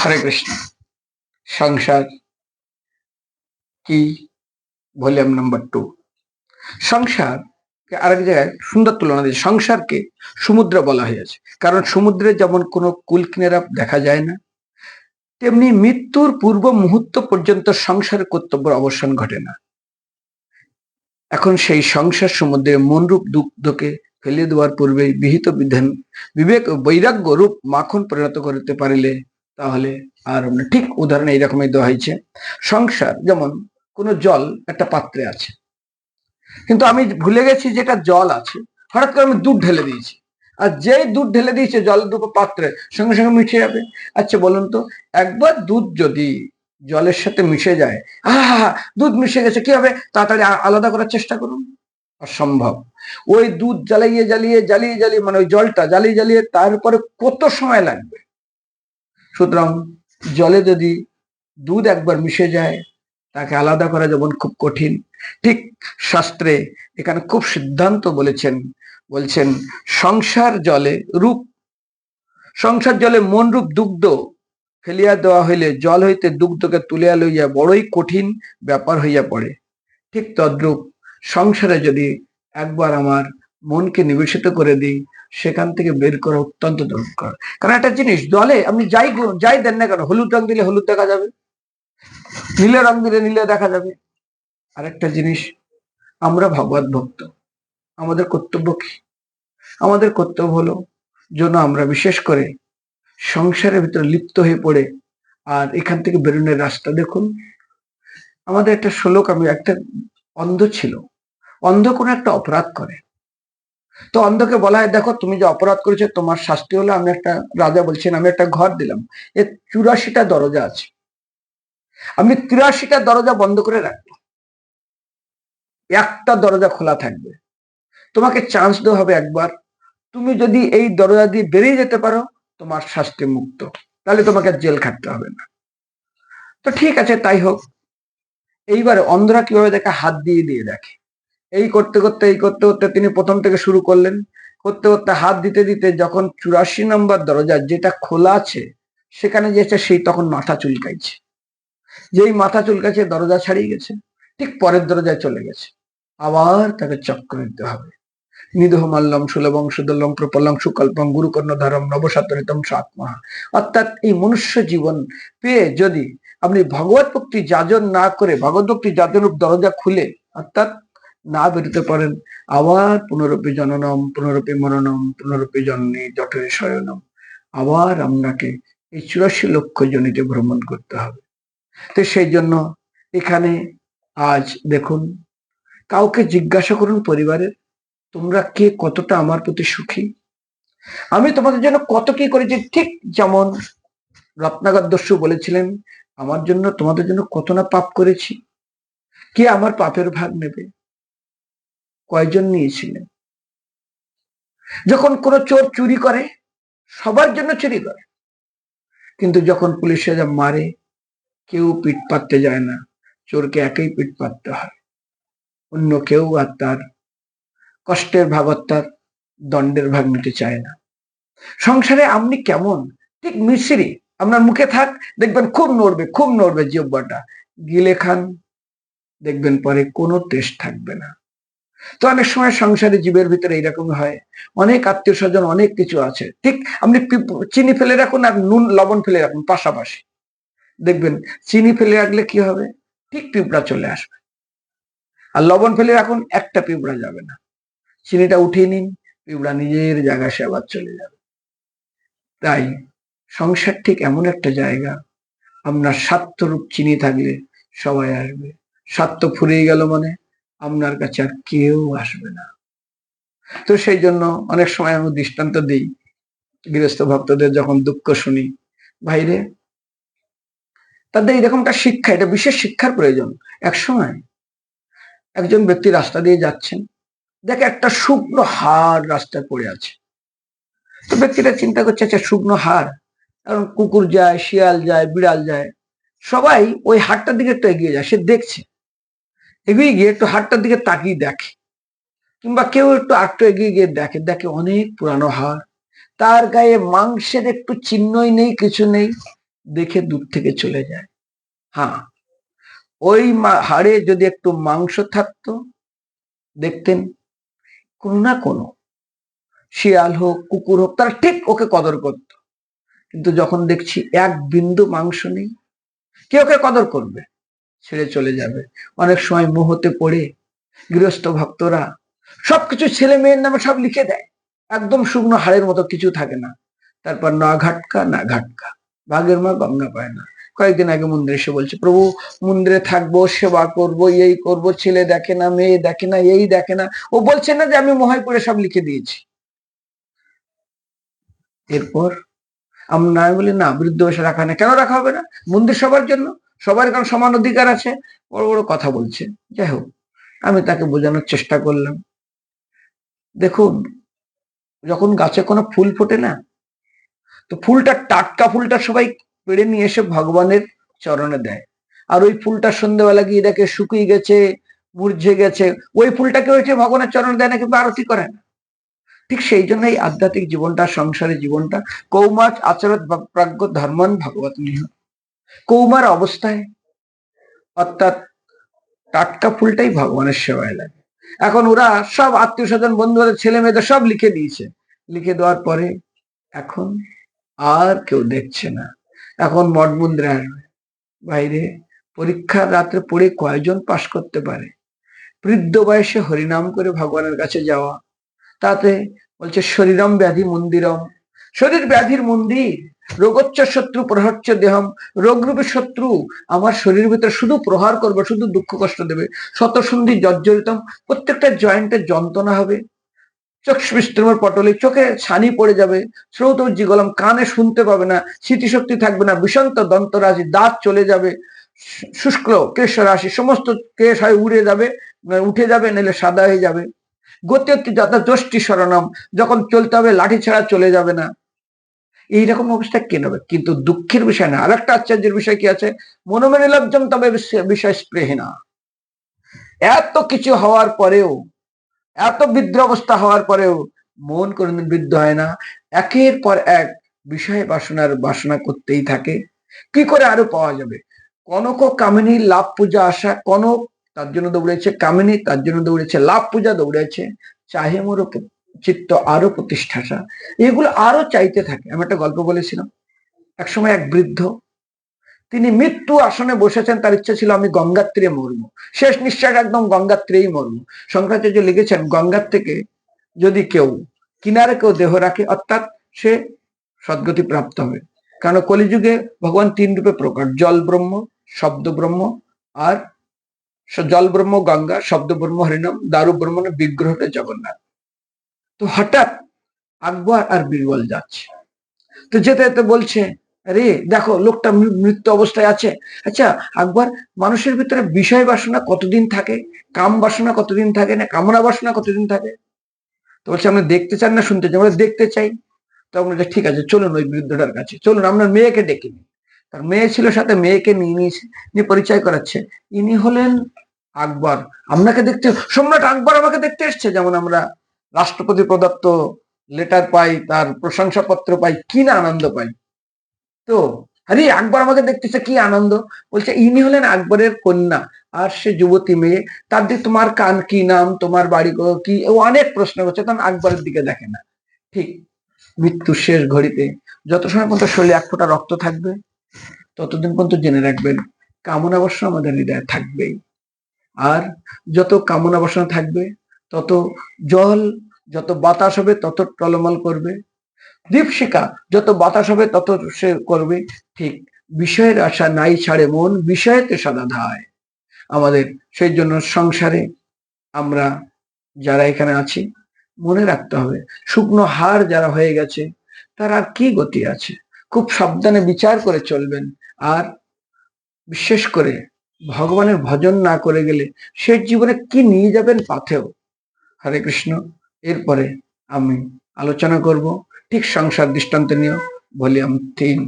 হরে কৃষ্ণ। সংসার কি? Volume number two. সংসার আরেক জায়গায় সুন্দর তুলনা দিয়েছে। সংসারকে সমুদ্র বলা হয়েছে। কারণ সমুদ্রে যেমন কোনো কুল কিনারা দেখা যায় না, তেমনি মৃত্যুর পূর্ব মুহূর্ত পর্যন্ত সংসার কর্তব্যের অবসান ঘটে না। এখন সেই সংসার সমুদ্রে মনরূপ দুগ্ধকে ফেলে দেওয়ার পূর্বে বিহিত বিধান বিবেক বৈরাগ্য রূপ মাখন পরিণত করতে পারিলে তাহলে আর ঠিক উদাহরণ এইরকমই দেওয়া হয়েছে। সংসার, যেমন কোনো জল একটা পাত্রে আছে। কিন্তু আমি ভুলে গেছি যেটা জল আছে, হঠাৎ করে আমি দুধ ঢেলে দিয়েছি। আর যেই দুধ ঢেলে দিয়েছে জল দুটো পাত্রে, সঙ্গে সঙ্গে মিশে যাবে। আচ্ছা বলুন তো, একবার দুধ যদি জলের সাথে মিশে যায়, আহা, দুধ মিশে গেছে, কি হবে? তাড়াতাড়ি আলাদা করার চেষ্টা করুন। অসম্ভব। ওই দুধ জ্বালিয়ে জ্বালিয়ে জ্বালিয়ে জ্বালিয়ে মানে ওই জলটা জ্বালিয়ে জ্বালিয়ে তারপরে কত সময় লাগবে? সুতরাং জলে যদি দুধ একবার মিশে যায়, তাকে আলাদা করা যেমন খুব কঠিন। ঠিক শাস্ত্রে এখানে খুব সিদ্ধান্ত বলেছেন, বলছেন, সংসার জলে রূপ, সংসার জলে মন রূপ দুগ্ধ ফেলিয়া দেওয়া হইলে জল হইতে দুগ্ধকে তুলিয়া লইয়া বড়ই কঠিন ব্যাপার হইয়া পড়ে। ঠিক তদ্রূপ সংসারে যদি একবার আমার মনকে নিবেশিত করে দিই সেখান থেকে বের করা অত্যন্ত দরকার। কারণ একটা জিনিস, দলে আপনি যাই যাই দেন না কেন, হলুদ রং দিলে হলুদ দেখা যাবে, নীলে রং দিলে নীলে দেখা যাবে। আরেকটা জিনিস, আমরা ভগবত ভক্ত। আমাদের কর্তব্য কি? আমাদের কর্তব্য হলো যেন আমরা বিশেষ করে সংসারের ভিতরে লিপ্ত হয়ে পড়ে আর এখান থেকে বেরোনোর রাস্তা দেখুন। আমাদের একটা শ্লোক আমি, একটা অন্ধ ছিল। অন্ধ কোনো একটা অপরাধ করে। তো অন্ধকে বলা হয়, দেখো, তুমি যে অপরাধ করেছ, তোমার শাস্তি হলো আমি একটা রাজা বলছেন আমি একটা ঘর দিলাম। এর চুরাশিটা দরজা আছে। আমি তিরাশিটা দরজা বন্ধ করে রাখব। একটা দরজা খোলা থাকবে। তোমাকে চান্স দেওয়া হবে একবার। তুমি যদি এই দরজা দিয়ে বেরিয়ে যেতে পারো, তোমার শাস্তি মুক্ত। তাহলে তোমাকে জেল খাটতে হবে না। তো ঠিক আছে, তাই হোক। এইবার অন্ধরা কীভাবে দেখে হাত দিয়ে দিয়ে দেখে? এই করতে করতে, এই করতে করতে তিনি প্রথম থেকে শুরু করলেন। করতে করতে হাত দিতে দিতে যখন চুরাশি নম্বর দরজা যেটা খোলা আছে, সেখানে যেছে সেই তখন মাথা চুলকাইছে। যেই মাথা চুলকাইছে দরজা ছাড়িয়ে গেছে, ঠিক পরের দরজায় চলে গেছে। আবার তাকে চক্র নিতে হবে। নিদহ মাল্লম সুলভং সুদলং প্রপলং সুকল্পং গুরুকর্ণ ধারম নবসাতরিতম সাত্মা অর্থাৎ এই মনুষ্য জীবন পেয়ে যদি আপনি ভগবত ভক্তি যাজন না করে, ভগবত ভক্তি যাজন দরজা খুলে, অর্থাৎ না বেরোতে পারেন। আবার পুনরূপে জননম, পুনরূপে মননম পুনরূপে জন্মে জঠরে শয়নম। আবার আপনাকে এই চুরাশি লক্ষ জনিতে ভ্রমণ করতে হবে। তো সেই জন্য এখানে আজ দেখুন, কাউকে জিজ্ঞাসা করুন পরিবারের তোমরা কে? কতটা আমার প্রতি সুখী? আমি তোমাদের জন্য কত কি করেছি? ঠিক যেমন রত্নাগর দস্যু বলেছিলেন, আমার জন্য, তোমাদের জন্য কত না পাপ করেছি? কে আমার পাপের ভাগ নেবে? কয়জন নিয়েছিলেন? যখন কোনো চোর চুরি করে, সবার জন্য চুরি করে। কিন্তু যখন পুলিশে যা মারে, কেউ পিঠ পাততে যায় না। চোরকে একাই পিঠ পাততে হয়। অন্য কেউ আর তার কষ্টের ভাগ তার দণ্ডের ভাগ নিতে চায় না। সংসারে আপনি কেমন? ঠিক মিশ্রি। আপনার মুখে থাক, দেখবেন খুব নড়বে খুব নড়বে জিব্বাটা গিলে খান, দেখবেন পরে কোনো টেস্ট থাকবে না। তো অনেক সময় সংসারে জীবের ভিতরে এইরকম হয়। অনেক আত্মীয় স্বজন অনেক কিছু আছে। ঠিক আপনি চিনি ফেলে রাখুন আর নুন, লবণ ফেলে রাখুন পাশাপাশি। দেখবেন, চিনি ফেলে রাখলে কি হবে? ঠিক পিঁপড়া চলে আসবে। আর লবণ ফেলে রাখুন, একটা পিঁপড়া যাবে না। চিনিটা উঠিয়ে নিন, পিঁপড়া নিজের জায়গায় সে আবার চলে যাবে। তাই সংসার ঠিক এমন একটা জায়গা। আপনার স্বার্থরূপ চিনি থাকলে সবাই আসবে। স্বার্থ ফুরিয়ে গেল মানে আপনার কাছে আর কেউ আসবে না। তো সেই জন্য অনেক সময় আমি দৃষ্টান্ত দিই, গৃহস্থ ভক্তদের যখন দুঃখ শুনি বাইরে তাদের এরকমটা শিক্ষা, এটা বিশেষ শিক্ষার প্রয়োজন। এক সময় একজন ব্যক্তি রাস্তা দিয়ে যাচ্ছেন, দেখে একটা শুকনো হার রাস্তায় পড়ে আছে। তো ব্যক্তিটা চিন্তা করছে আচ্ছা শুকনো হাড়? কারণ কুকুর যায়, শিয়াল যায়, বিড়াল যায়, সবাই ওই হাটটার দিকে একটু এগিয়ে যায়, সে দেখছে। এগিয়ে গিয়ে একটু হাটটার দিকে তাকিয়ে দেখে। কিংবা কেউ একটু আটটু এগিয়ে গিয়ে দেখে দেখে অনেক পুরানো হাড়। তার গায়ে মাংসের একটু চিহ্নই নেই, কিছু নেই, দেখে দূর থেকে চলে যায়। হ্যাঁ ওই হাড়ে যদি একটু মাংস থাকতো, দেখতেন কোনো না কোনো শিয়াল হোক, কুকুর হোক, তারা ঠিক ওকে কদর করত। কিন্তু যখন দেখছি এক বিন্দু মাংস নেই কে ওকে কদর করবে? ছেড়ে চলে যাবে। অনেক সময় মোহতে পড়ে গৃহস্থ ভক্তরা সবকিছু ছেলে মেয়ের নামে সব লিখে দেয়। একদম শুকনো হাড়ের মতো কিছু থাকে না। তারপর না ঘাটকা না ঘাটকা। ভাগের মা গঙ্গা পায় না। কয়েকদিন আগে মন্দিরে এসে বলছে, প্রভু, মন্দিরে থাকব, সেবা করব, এই করব, ছেলে দেখে না, মেয়ে দেখে না, এই দেখে না। ও বলছে না যে আমি মহায় করে সব লিখে দিয়েছি। এরপর আমরা না বলি, না, বৃদ্ধ বসে রাখা না কেন রাখা হবে না? মন্দির সবার জন্য। সবার কারণ সমান অধিকার আছে। বড় বড় কথা বলছে। যাই হোক, আমি তাকে বোঝানোর চেষ্টা করলাম। দেখুন, যখন গাছে কোনো ফুল ফোটে না, তো ফুলটা টাটকা ফুলটা সবাই পেড়ে নিয়ে এসে ভগবানের চরণে দেয়। আর ওই ফুলটা সন্ধ্যেবেলা গিয়ে দেখে শুকিয়ে গেছে, মূর্ঝে গেছে, ওই ফুলটাকে ওইটা ভগবানের চরণে দেয় না, কিন্তু আরতি করে না। ঠিক সেই জন্য এই আধ্যাত্মিক জীবনটা, সংসারের জীবনটা কৌমার আচরত প্রাজ্ঞ ধর্মান ভগবত নিহ কৌমার অবস্থায়। অর্থাৎ টাটকা ফুলটাই ভগবানের সেবায় লাগে। এখন ওরা সব আত্মীয় স্বজন বন্ধু বান্ধব ছেলে মেয়েদের সব লিখে দিয়েছে। লিখে দেওয়ার পরে এখন আর কেউ দেখছে না। এখন মঠ মন্দিরে আসবে। বাইরে পরীক্ষার রাত্রে পড়ে কয়জন পাশ করতে পারে? বৃদ্ধ বয়সে হরিনাম করে ভগবানের কাছে যাওয়া। তাতে বলছে, শরীরম ব্যাধি মন্দিরম। শরীর ব্যাধির মন্দির? রোগচ্চ শত্রু প্রহচ্চ দেহম। রোগরূপী শত্রু, আমার শরীরের ভিতরে শুধু প্রহার করবে, শুধু দুঃখ কষ্ট দেবে। শত সন্ধি জর্জরিতম, প্রত্যেকটা জয়েন্টে যন্ত্রণা হবে। চোখ বিস্ত্রমের পটলে, চোখে ছানি পড়ে যাবে। শ্রৌত জিগলম কানে শুনতে পাবে না, স্মৃতিশক্তি থাকবে না বিষন্ত দন্তরাশি, দাঁত চলে যাবে। শু- শুষ্ক কেশ রাশি সমস্ত কেশ হয় উড়ে যাবে, উঠে যাবে, নাহলে সাদা হয়ে যাবে। গতি যথা যষ্টি শরণম, যখন চলতে হবে, লাঠি ছাড়া চলে যাবে না। এইরকম অবস্থা কেন হবে কিন্তু দুঃখের বিষয় না। আর একটা আশ্চর্যের বিষয় কি আছে? মনোমেনে লজ্জম তবে বিষ- বিষয় স্পৃহীনা। এত কিছু হওয়ার পরেও, এত বৃদ্ধ অবস্থা হওয়ার পরেও মন কোনোদিন বৃদ্ধ হয় না। একের পর এক বিষয় বাসনার বাসনা করতেই থাকে। কি করে আরও পাওয়া যাবে? কনক কামিনী লাভ পূজা আসা, কনক তার জন্য দৌড়েছে কামিনী তার জন্য দৌড়েছে লাভ পূজা দৌড়েছে চাহে মোর চিত্ত আরও প্রতিষ্ঠাসা এগুলো আরও চাইতে থাকে। আমি একটা গল্প বলেছিলাম। একসময় এক বৃদ্ধ, তিনি মৃত্যু আসনে বসেছেন, তার ইচ্ছা ছিল আমি গঙ্গার তীরে মরবো। শেষ নিঃশ্বাস একদম গঙ্গার তীরেই মরবো। শঙ্করাচার্য লিখেছেন গঙ্গার থেকে যদি কেউ কিনারে কেউ দেহ রাখে, অর্থাৎ সে সদ্গতি প্রাপ্ত হবে। কারণ কলিযুগে ভগবান তিন রূপে প্রকট, জল ব্রহ্ম, শব্দ ব্রহ্ম আর জল ব্রহ্ম, গঙ্গা, শব্দ ব্রহ্ম, হরিনাম, দারু ব্রহ্ম বিগ্রহটা জগন্নাথ। তো হঠাৎ আকবর আর বীরবল যাচ্ছে। তো যেতে যেতে বলছে, আরে, দেখো, লোকটা মৃত্যু অবস্থায় আছে। আচ্ছা আকবর, মানুষের ভিতরে বিষয় বাসনা কতদিন থাকে? কাম বাসনা কতদিন থাকে? না কামনা বাসনা কতদিন থাকে? তো বলছে আমরা দেখতে চান না, শুনতে চাই আমরা দেখতে চাই। তখন বলছে, ঠিক আছে, চলুন ওই বৃদ্ধটার কাছে, চলুন আপনার মেয়েকে ডেকে নিন তার মেয়ে ছিল সাথে, মেয়েকে নিয়ে নিয়েছে, নিয়ে পরিচয় করাচ্ছে। ইনি হলেন আকবর। আপনাকে দেখতে, সম্রাট আকবর আমাকে দেখতে এসছে, যেমন আমরা রাষ্ট্রপতি প্রদত্ত লেটার পাই, তার প্রশংসাপত্র পাই, কি না আনন্দ পাই? তো, আরে আকবর আমাকে দেখতেছে, কি আনন্দ? বলছে, ইনি হলেন আকবরের কন্যা, আর সে যুবতী মেয়ে, তার দিকে তোমার কান, কি নাম, তোমার বাড়ি কো- ও অনেক প্রশ্ন করছে, তখন আকবরের দিকে দেখে না। ঠিক মৃত্যুর শেষ ঘড়িতে, যত সময় পর্যন্ত শরীরে এক ফোঁটা রক্ত থাকবে, ততদিন পর্যন্ত জেনে রাখবেন কামনা বাসনা আমাদের হৃদয়ে থাকবেই। আর যত কামনা বাসনা থাকবে তত জল যত বাতাস হবে তত টলমল করবে। দীপশিখা যত বাতাস হবে তত সে করবে। ঠিক বিষয়ের আশা নাই ছাড়ে মন, বিষয়েতে সাদা ধায়। আমাদের সেই জন্য সংসারে আমরা যারা এখানে আছি, মনে রাখতে হবে, শুকনো হার যারা হয়ে গেছে, তার আর কি গতি আছে? খুব সাবধানে বিচার করে চলবেন। আর বিশেষ করে ভগবানের ভজন না করে গেলে শেষ জীবনে কি নিয়ে যাবেন পাথেও হরে কৃষ্ণ। এরপরে আমি আলোচনা করব ঠিক সংসার দৃষ্টান্ত নিয়ে ভলিউম তিন।